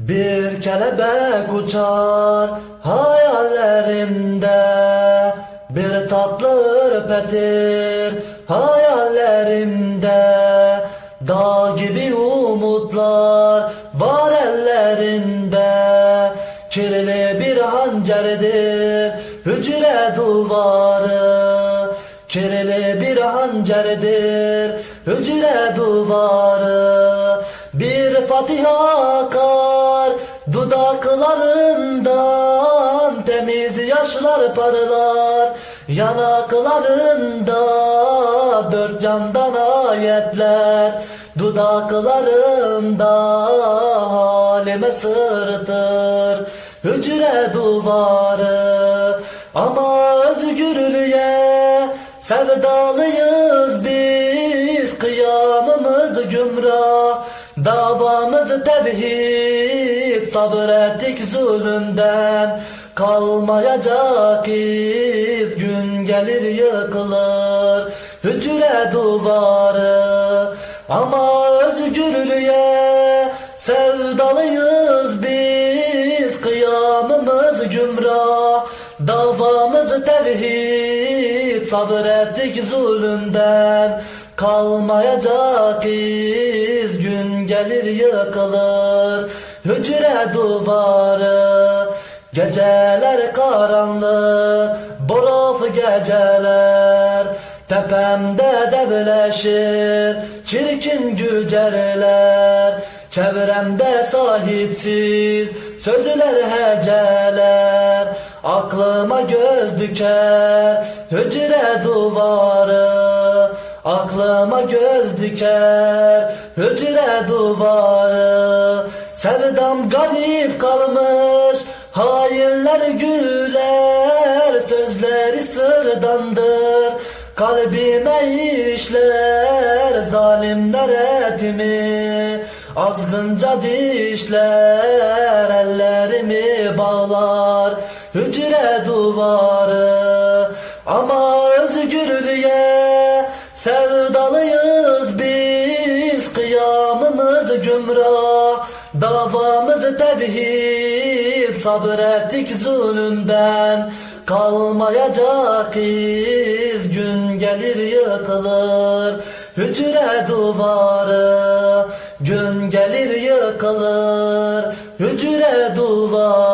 Bir kelebek uçar hayallerimde Bir tatlı ürpetir hayallerimde. Dağ gibi umutlar var ellerinde Kirli bir hancerdir hücre duvarı. Kirli bir hancerdir hücre duvarı. Bir Fatiha dudaklarından Temiz yaşlar parlar yanaklarında Dört candan ayetler. Dudaklarında Halime sırtır hücre duvarı Ama özgürlüğe sevdalıyız biz. Kıyamımız gümrah davamız tevhid Sabrettik zulümden kalmayacak iz Gün gelir yıkılır hücre duvarı. Ama özgürlüğe sevdalıyız biz. Kıyamımız gümrah davamız tevhid Sabrettik zulümden. Kalmayacak iz Gün gelir yıkılır. Hücre duvarı Geceler karanlık. Borof geceler Tepemde devleşir. Çirkin gücerler Çevremde sahipsiz. Sözler heceler Aklıma göz diker hücre duvarı. Aklıma göz diker hücre duvarı. Sevdam garip kalmış hainler güler Sözleri sırdandır. Kalbime işler Zalimler etimi azgınca dişler Ellerimi bağlar hücre duvarı. Ama özgürlüğe sevdalıyız biz Kıyamımız gümrah davamız tevhid sabrettik zulümden. Kalmayacak iz gün gelir yıkılır. Hücre duvarı gün gelir yıkılır. Hücre duvarı.